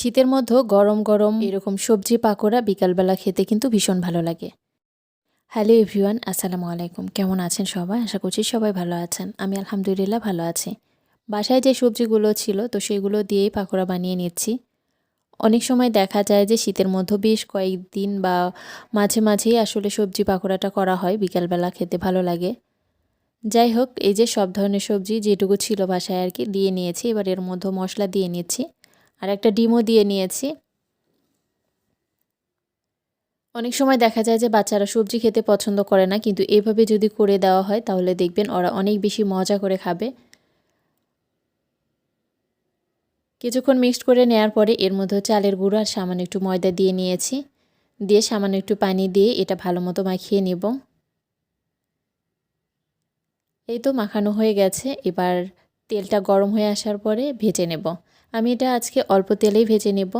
শীতের মধ্যেও গরম গরম এরকম সবজি পাকোড়া বিকালবেলা খেতে কিন্তু ভীষণ ভালো লাগে। হ্যালো এভরিওয়ান, আসসালামু আলাইকুম। কেমন আছেন সবাই? আশা করছি সবাই ভালো আছেন। আমি আলহামদুলিল্লাহ ভালো আছি। বাসায় যে সবজিগুলো ছিল, তো সেগুলো দিয়েই পাকোড়া বানিয়ে নিচ্ছি। অনেক সময় দেখা যায় যে শীতের মধ্যে বেশ কয়েকদিন বা মাঝে মাঝেই আসলে সবজি পাকোড়াটা করা হয়, বিকালবেলা খেতে ভালো লাগে। যাই হোক, এই যে সব ধরনের সবজি যেটুকু ছিল বাসায় আর কি, দিয়ে নিয়েছি। এবার এর মধ্যে মশলা দিয়ে নিচ্ছি। আর একটা ডিমও দিয়ে নিয়েছি। অনেক সময় দেখা যায় যে বাচ্চারা সবজি খেতে পছন্দ করে না, কিন্তু এভাবে যদি করে দেওয়া হয়, তাহলে দেখবেন ওরা অনেক বেশি মজা করে খাবে। কিছুক্ষণ মিক্সড করে নেওয়ার পরে এর মধ্যে চালের গুঁড়ো আর সামান্য একটু ময়দা দিয়ে নিয়েছি। দিয়ে সামান্য একটু পানি দিয়ে এটা ভালো মতো মাখিয়ে নেব। এই তো মাখানো হয়ে গেছে। এবার তেলটা গরম হয়ে আসার পরে ভেজে নেব। আমি এটা আজকে অল্প তেলেই ভেজে নেব।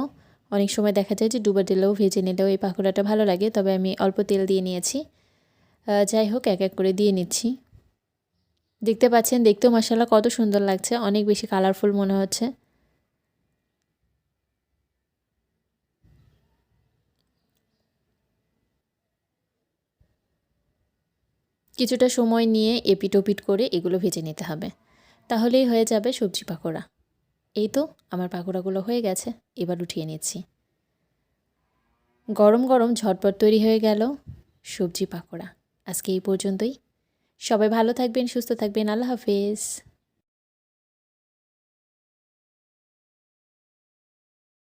অনেক সময় দেখা যায় যে ডুবা তেলেও ভেজে নিলেও এই পাকোড়াটা ভালো লাগে, তবে আমি অল্প তেল দিয়ে নিয়েছি। যাই হোক, এক এক করে দিয়ে নিচ্ছি। দেখতে পাচ্ছেন, দেখতেও মশলা কত সুন্দর লাগছে, অনেক বেশি কালারফুল মনে হচ্ছে। কিছুটা সময় নিয়ে এপিট ওপিট করে এগুলো ভেজে নিতে হবে। তাহলেই হয়ে যাবে সবজি পাকোড়া। এই তো, আমার পাকোড়াগুলো হয়ে গেছে, এবার উঠিয়ে নিচ্ছি। গরম গরম ঝটপট তৈরি হয়ে গেল সবজি পাকোড়া। আজকে এই পর্যন্তই। সবাই ভালো থাকবেন, সুস্থ থাকবেন, আল্লাহ হাফেজ।